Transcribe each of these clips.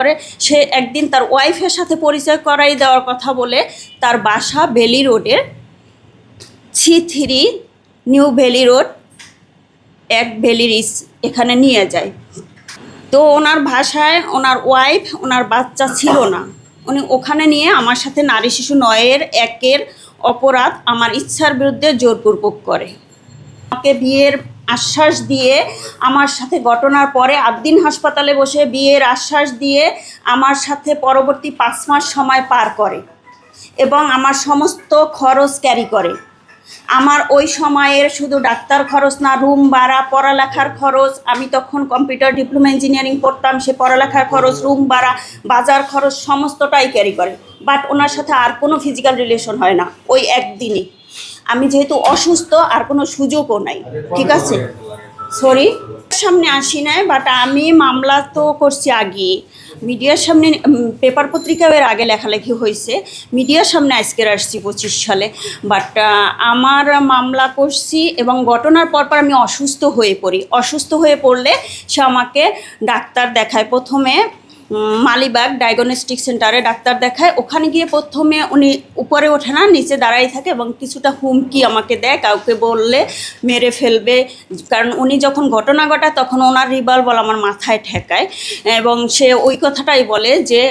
করে, সে একদিন তার ওয়াইফের সাথে পরিচয় করাই দেওয়ার কথা বলে তার বাসা বেলি রোডের ছি থ্রি নিউ ভ্যালি রোড, এক ভ্যালি রিস এখানে নিয়ে যায়। তো ওনার ভাষায় ওনার ওয়াইফ, ওনার বাচ্চা ছিল না। উনি ওখানে নিয়ে আমার সাথে নারী শিশু নয়ের একের অপরাধ আমার ইচ্ছার বিরুদ্ধে জোরপূর্বক করে। আমাকে বিয়ের আশ্বাস দিয়ে আমার সাথে ঘটনার পরে আবদিন হাসপাতালে বসে বিয়ের আশ্বাস দিয়ে আমার সাথে পরবর্তী পাঁচ মাস সময় পার করে এবং আমার সমস্ত খরচ ক্যারি করে। আমার ওই সময়ের শুধু ডাক্তার খরচ না, রুম ভাড়া, পড়ালেখার খরচ, আমি তখন কম্পিউটার ডিপ্লোমা ইঞ্জিনিয়ারিং পড়তাম, সে পড়ালেখার খরচ, রুম ভাড়া, বাজার খরচ, সমস্তটাই ক্যারি করে। বাট ওনার সাথে আর কোনো ফিজিক্যাল রিলেশন হয় না, ওই একদিনই। আমি যেহেতু অসুস্থ, আর কোনো সুযোগও নাই। ঠিক আছে? সরি সামনে আসি নাই বাট আমি মামলা তো করছি আগে। মিডিয়ার সামনে পেপার পত্রিকাও এর আগে লেখালেখি হয়েছে। মিডিয়ার সামনে আজকের আসছি পঁচিশ সালে। বাট আমার মামলা করছি এবং ঘটনার পরপর আমি অসুস্থ হয়ে পড়ি। অসুস্থ হয়ে পড়লে সে আমাকে ডাক্তার দেখায় প্রথমে। মালিবাগ ডায়াগনস্টিক সেন্টারে ডাক্তার দেখায়। ওখানে গিয়ে প্রথমে উনি উপরে ওঠে না, নিচে দাঁড়াই থাকে এবং কিছুটা হুমকি আমাকে দেয়, কাউকে বললে মেরে ফেলবে। কারণ উনি যখন ঘটনা ঘটায় তখন ওনার রিভলভার আমার মাথায় ঠেকায় এবং সে ওই কথাটাই বলে যে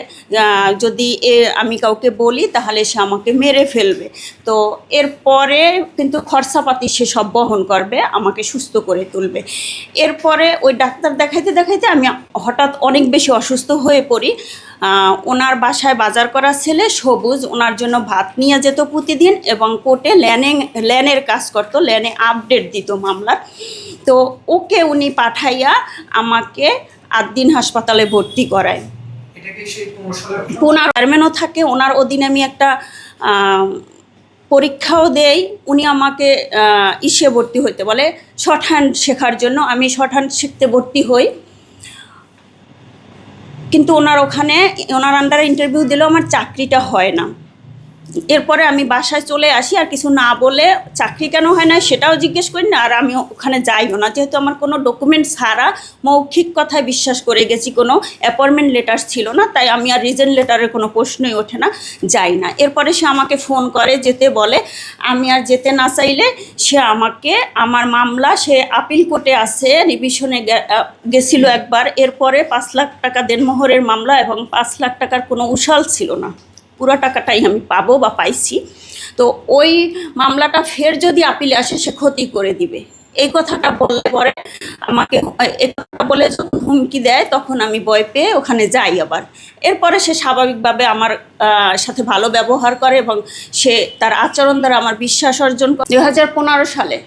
যদি এ, আমি কাউকে বলি তাহলে সে আমাকে মেরে ফেলবে। তো এরপরে কিন্তু খরচাপাতি সে সব বহন করবে, আমাকে সুস্থ করে তুলবে। এরপরে ওই ডাক্তার দেখাইতে দেখাইতে আমি হঠাৎ অনেক বেশি অসুস্থ হয়ে পড়ি। ওনার বাসায় বাজার করা ছেলে সবুজ ওনার জন্য ভাত নিয়ে যেত প্রতিদিন এবং কোর্টে ল্যানে ল্যানের কাজ করতো ল্যানে আপডেট দিত মামলার। তো ওকে উনি পাঠাইয়া আমাকে আদ্দিন হাসপাতালে ভর্তি করায়? ওনার চেয়ারম্যানও থাকে ওনার অধীনে আমি একটা পরীক্ষাও দেই। উনি আমাকে ইসে ভর্তি হইতে বলে শর্ট হ্যান্ড শেখার জন্য আমি শর্ট হ্যান্ড শিখতে ভর্তি হই। কিন্তু ওনার ওখানে ওনার আন্ডারে ইন্টারভিউ দিলেও আমার চাকরিটা হয় না। এরপরে আমি বাসায় চলে আসি, আর কিছু না বলে চাকরি কেন হয় না সেটাও জিজ্ঞেস করি না, আর আমি ওখানে যাইও না। যেহেতু আমার কোনো ডকুমেন্ট ছাড়া মৌখিক কথায় বিশ্বাস করে গেছি, কোনো অ্যাপয়েন্টমেন্ট লেটার ছিল না, তাই আমি আর রিজেন লেটারের কোনো প্রশ্নই ওঠে না, যাই না। এরপরে সে আমাকে ফোন করে, যেতে বলে, আমি আর যেতে না চাইলে সে আমাকে, আমার মামলা, সে আপিল কোর্টে আছে রিভিশনে গেছিল একবার, এরপরে পাঁচ লাখ টাকা দেনমোহরের মামলা এবং পাঁচ লাখ টাকার কোনো উশাল ছিল না। পুরো টাকাটাই আমি পাবো বা পাইছি। তো ওই মামলাটা ফের যদি আপিলে আসে, সে ক্ষতি করে দিবে। এই কথাটা বললে পরে আমাকে কথাটা বলে যখন হুমকি দেয়, তখন আমি ভয় পেয়ে ওখানে যাই আবার। এরপরে সে স্বাভাবিকভাবে আমার সাথে ভালো ব্যবহার করে এবং সে তার আচরণ দ্বারা আমার বিশ্বাস অর্জন করে। দুই হাজার পনেরো সালে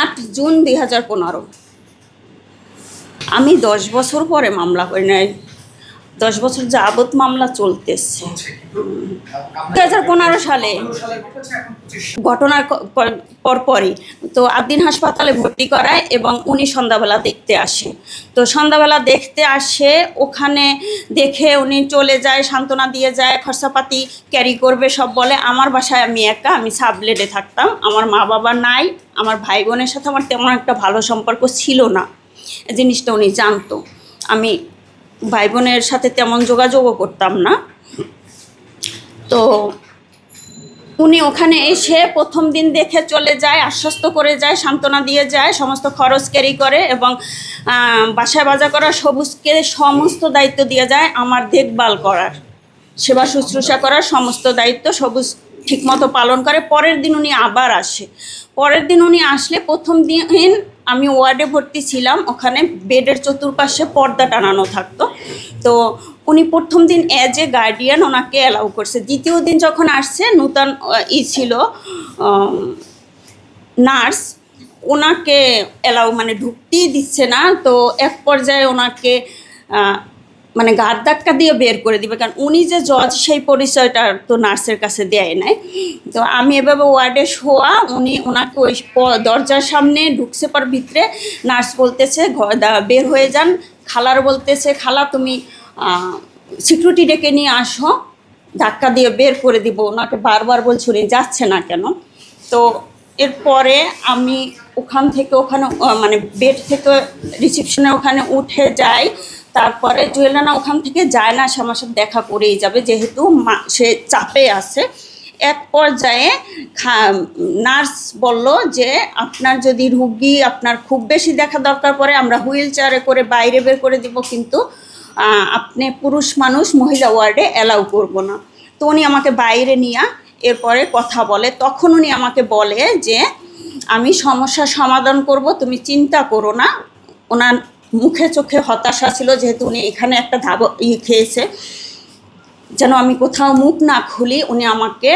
আট জুন দুই হাজার পনেরো। আমি দশ বছর পরে মামলা করি নাই। দশ বছর যাবত মামলা চলতেছে। দু হাজার পনেরো সালে। ঘটনার পরপরই তো আদিন হাসপাতালে ভর্তি করায় এবং উনি সন্ধ্যাবেলা দেখতে আসে। তো সন্ধ্যাবেলা দেখতে আসে ওখানে দেখে উনি চলে যায় সান্ত্বনা দিয়ে যায় খরচাপাতি ক্যারি করবে সব বলে আমার বাসায় আমি একা আমি সাবলেটে থাকতাম আমার মা বাবা নাই আমার ভাই বোনের সাথে আমার তেমন একটা ভালো সম্পর্ক ছিল না। জিনিসটা উনি জানতো। আমি ভাই বোনের সাথে তেমন যোগাযোগও করতাম না। তো উনি ওখানে এসে প্রথম দিন দেখে চলে যায়, আশ্বস্ত করে যায়, সান্ত্বনা দিয়ে যায়, সমস্ত খরচ ক্যারি করে এবং বাসায় বাজা করা সবুজকে সমস্ত দায়িত্ব দিয়ে যায় আমার দেখভাল করার। সেবা শুশ্রূষা করার সমস্ত দায়িত্ব সবুজ ঠিকমতো পালন করে। পরের দিন উনি আবার আসে। পরের দিন উনি আসলে প্রথম দিন আমি ওয়ার্ডে ভর্তি ছিলাম, ওখানে বেডের চতুর্পাশে পর্দা টানানো থাকতো। তো উনি প্রথম দিন অ্যাজ এ গার্ডিয়ান ওনাকে অ্যালাউ করছে। দ্বিতীয় দিন যখন আসছে, নূতন ই ছিল নার্স, ওনাকে অ্যালাউ মানে ঢুকতেই দিচ্ছে না। তো এক পর্যায়ে ওনাকে মানে গার ধাক্কা দিয়ে বের করে দিবে, কারণ উনি যে জজ সেই পরিচয়টা তো নার্সের কাছে দেয় নাই। তো আমি এভাবে ওয়ার্ডে শোয়া উনি ওনাকে ওই দরজার সামনে ঢুকছে পর ভিতরে নার্স বলতেছে বের হয়ে যান। খালার বলতেছে, খালা, তুমি সিকিউরিটি ডেকে নিয়ে আসো। ধাক্কা দিয়ে বের করে দিব। ওনাকে বারবার বলছি, উনি যাচ্ছে না কেন? তো এরপরে আমি ওখান থেকে ওখানে মানে বেড থেকে রিসেপশনে ওখানে উঠে যায় তারপরে জুয়েল রানা ওখান থেকে যায় না, সে আমার সাথে দেখা করেই যাবে, যেহেতু মা- সে চাপে আছে। এক পর্যায়ে নার্স বলল যে, আপনার যদি রুগী আপনার খুব বেশি দেখা দরকার পড়ে, আমরা হুইল চেয়ারে করে বাইরে বের করে দিব, কিন্তু আপনি পুরুষ মানুষ, মহিলা ওয়ার্ডে অ্যালাউ করব না। তো উনি আমাকে বাইরে নিয়ে এরপরে কথা বলে। তখন উনি আমাকে বলে যে, আমি সমস্যার সমাধান করব, তুমি চিন্তা করো না। ওনার মুখে চোখে হতাশা ছিল যেহেতু উনি এখানে একটা ধাব ই খেয়েছে। যেন আমি কোথাও মুখ না খুলি, উনি আমাকে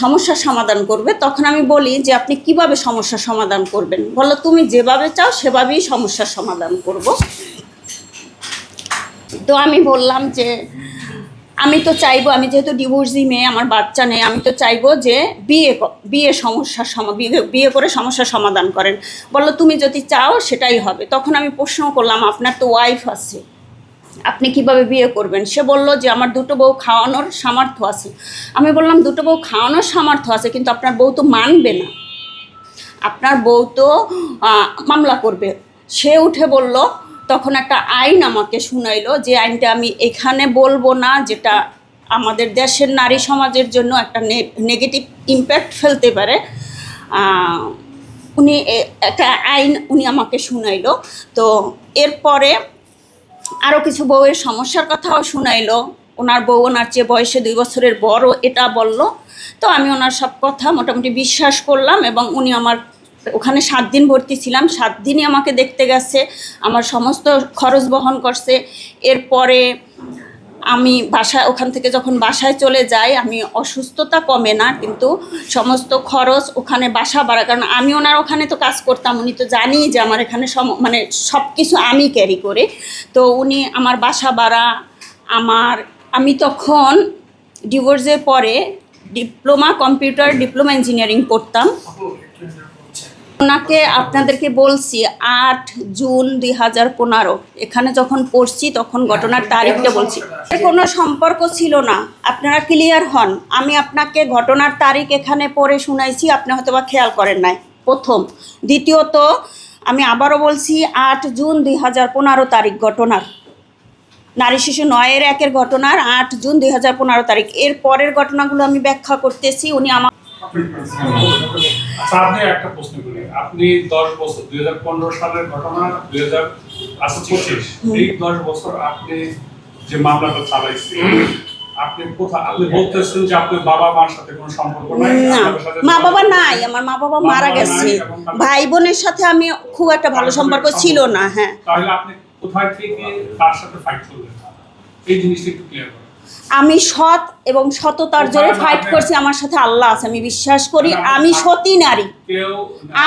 সমস্যার সমাধান করবে। তখন আমি বলি যে, আপনি কীভাবে সমস্যার সমাধান করবেন? বলো তুমি যেভাবে চাও, সেভাবেই সমস্যার সমাধান করব। তো আমি বললাম যে আমি তো চাইব, আমি যেহেতু ডিভোর্সি মেয়ে, আমার বাচ্চা নেই, আমি তো চাইব যে বিয়ে বিয়ে সমস্যার সমা বিয়ে করে সমস্যার সমাধান করেন। বলল, তুমি যদি চাও, সেটাই হবে। তখন আমি প্রশ্ন করলাম, আপনার তো ওয়াইফ আছে। আপনি কীভাবে বিয়ে করবেন? সে বলল যে, আমার দুটো বউ খাওয়ানোর সামর্থ্য আছে। আমি বললাম, দুটো বউ খাওয়ানোর সামর্থ্য আছে, কিন্তু আপনার বউ তো মানবে না। আপনার বউ তো মামলা করবে। সে উঠে বলল তখন একটা আইন আমাকে শুনাইলো যে আইনটা আমি এখানে বলব না, যেটা আমাদের দেশের নারী সমাজের জন্য একটা নেগেটিভ ইম্প্যাক্ট ফেলতে পারে। উনি একটা আইন উনি আমাকে শুনাইলো। তো এরপরে আরও কিছু বউয়ের সমস্যার কথাও শুনাইলো। ওনার বউ ওনার চেয়ে বয়সে দুই বছরের বড়, এটা বলল। তো আমি ওনার সব কথা মোটামুটি বিশ্বাস করলাম এবং উনি আমার ওখানে সাত দিন ভর্তি ছিলাম। সাত দিনই আমাকে দেখতে গেছে, আমার সমস্ত খরচ বহন করছে। এরপরে আমি বাসায় ওখান থেকে যখন বাসায় চলে যাই, আমি অসুস্থতা কমে না, কিন্তু সমস্ত খরচ ওখানে বাসা বাড়া কারণ আমি ওনার ওখানে তো কাজ করতাম, উনি তো জানি যে আমার এখানে সম মানে সব কিছু আমি ক্যারি করি। তো উনি আমার বাসা বাড়া আমার, আমি তখন ডিভোর্সের পরে ডিপ্লোমা কম্পিউটার ডিপ্লোমা ইঞ্জিনিয়ারিং পড়তাম আপু একটু interrupt করছে। ওনাকে আপনাদেরকে বলছি, আট জুন দুই হাজার পনেরো। এখানে যখন পড়ছি, তখন ঘটনার তারিখটা বলছি। কোনো সম্পর্ক ছিল না। আপনারা ক্লিয়ার হন। আমি আপনাকে ঘটনার তারিখ এখানে পড়ে শুনাইছি, আপনি হয়তো বা খেয়াল করেন নাই। প্রথম। দ্বিতীয়ত, আমি আবারও বলছি, আট জুন দুই হাজার পনেরো তারিখ ঘটনার। নারী শিশু নয়ের একের ঘটনার, আট জুন দুই হাজার পনেরো তারিখ। এর পরের ঘটনাগুলো আমি ব্যাখ্যা করতেছি। উনি আমার আচ্ছা আপনি একটা প্রশ্ন করি। আপনি দশ বছর দুই হাজার পনেরো সালের ঘটনা দুই হাজার পঁচিশ এই দশ বছর আপনি যে মামলাটা চালাইছেন আপনি কোথায় আপনি বলতেছেন যে আপনার বাবা মার সাথে কোনো সম্পর্ক নাই মা বাবা নাই আমার মা বাবা মারা গেছে। ভাই বোনের সাথে আমি খুব একটা ভালো সম্পর্ক ছিল না হ্যাঁ। তাহলে আপনি কোথায় থেকে তার সাথে ফাইট করলেন? এই জিনিসটা একটু ক্লিয়ার করেন। আমি সৎ এবং সততার জোরে ফাইট করছি আমার সাথে আল্লাহ আছে আমি বিশ্বাস করি আমি সতী নারী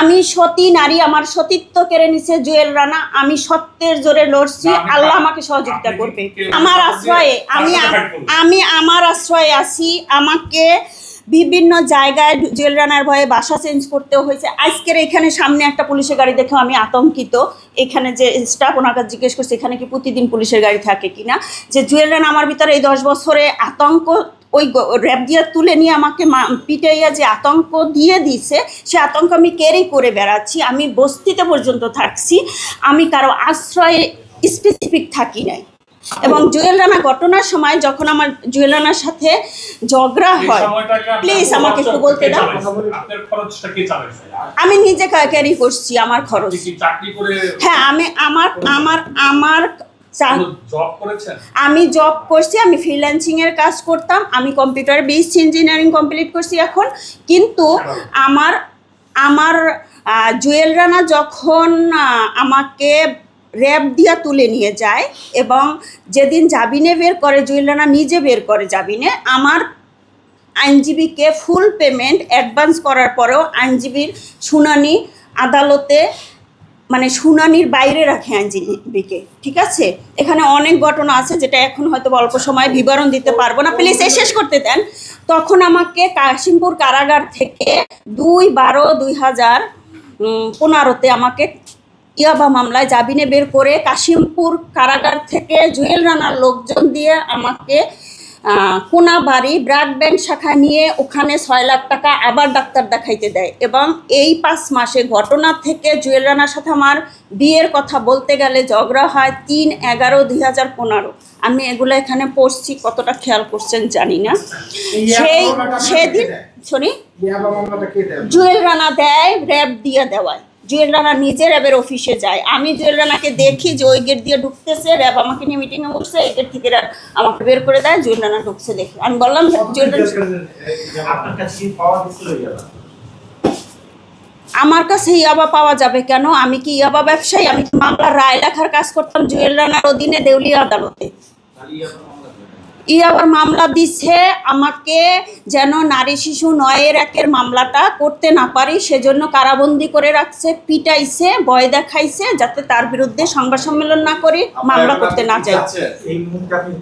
আমি সতী নারী আমার সতীত্ব কেড়ে নিছে জুয়েল রানা আমি সত্যের জোরে লড়ছি আল্লাহ আমাকে সহযোগিতা করবে আমার আশ্রয়ে আমি। আমি আমার আশ্রয়ে আছি আমাকে বিভিন্ন জায়গায় জুয়েল রানার ভয়ে বাসা চেঞ্জ করতেও হয়েছে। আজকের এখানে সামনে একটা পুলিশের গাড়ি দেখেও আমি আতঙ্কিত। এখানে যে স্টাফ ওনাকে জিজ্ঞেস করছে, এখানে কি প্রতিদিন পুলিশের গাড়ি থাকে কিনা? যে জুয়েল রানা আমার ভিতরে এই দশ বছরে আতঙ্ক, ওই র্যাব দিয়ে তুলে নিয়ে আমাকে পিটাইয়া যে আতঙ্ক দিয়ে দিছে, সে আতঙ্ক আমি ক্যারি করে বেড়াচ্ছি। আমি বস্তিতে পর্যন্ত থাকছি। আমি কারও আশ্রয়ে স্পেসিফিক থাকি নাই। এবং জুয়েল রানা ঘটনার সময় যখন আমার জুয়েল রানার সাথে ঝগড়া হয় প্লিজ আমাকে একটু বলতে দাও। আপনার খরচটা কে চালাইছে? আমি নিজে ক্যারি করছি আমার খরচ। হ্যাঁ আমি আমার আমার আমার আমি জব করছি আমি ফ্রিল্যান্সিং এর কাজ করতাম আমি কম্পিউটার বেসড ইঞ্জিনিয়ারিং কমপ্লিট করছি এখন। কিন্তু আমার আমার জুয়েল রানা যখন আমাকে র্যাব দিয়া তুলে নিয়ে যায় এবং যেদিন জাবিনে বের করে জুয়েল রানা নিজে বের করে জাবিনে আমার আইনজীবীকে ফুল পেমেন্ট অ্যাডভান্স করার পরেও আইনজীবীর শুনানি আদালতে মানে শুনানির বাইরে রাখে আইনজীবীকে, ঠিক আছে? এখানে অনেক ঘটনা আছে যেটা এখন হয়তো অল্প সময় বিবরণ দিতে পারব না। প্লিজ এ শেষ করতে দেন। তখন আমাকে কাশিমপুর কারাগার থেকে দুই বারো দুই হাজার পনেরোতে আমাকে ইয়াবা মামলায় জাবিনে বের করে কাশিমপুর কারাগার থেকে জুয়েল রানার লোকজন দিয়ে আমাকে কোনাবাড়ি ব্লাড ব্যাংক শাখা নিয়ে ওখানে ছয় লাখ টাকা আবার ডাক্তার দেখাইতে দেয় এবং এই পাঁচ মাসে ঘটনা থেকে জুয়েল রানার সাথে আমার বিয়ের কথা বলতে গেলে ঝগড়া হয় তিন এগারো দুই হাজার পনেরো আমি এগুলো এখানে পড়ছি কতটা খেয়াল করছেন জানি না সেই সেদিন? শুনি? জুয়েল রানা দেয় র্যাব দিয়ে দেওয়ায় জুয়েল রানা নিজে র্যাবের অফিসে যায়। আমি জুয়েল রানাকে দেখি যে ওই গেট দিয়ে ঢুকতেছে র্যাব আমাকে নিয়ে মিটিংয়ে বসছে এই গেট থেকে র্যাব আমাকে বের করে দেয় জুয়েল রানা ঢুকছে দেখি। আমি বললাম জুয়েল আমার কাছে ইয়াবা পাওয়া যাবে কেন? আমি কি ইয়াবা ব্যবসায়ী? আমি কি মামলার রায় লেখার কাজ করতাম জুয়েল রানার অধীনে দেউলিয়া আদালতে খালি ইয়াবা মামলা করে। ই আবার মামলা দিচ্ছে আমাকে যেন নারী শিশু নয়ের একের মামলাটা করতে না পারি সেজন্য কারাবন্দি করে রাখছে পিটাইছে ভয় দেখাইছে যাতে তার বিরুদ্ধে সংবাদ সম্মেলন না করি মামলা করতে না চাই। এই মুহূর্তে আপনি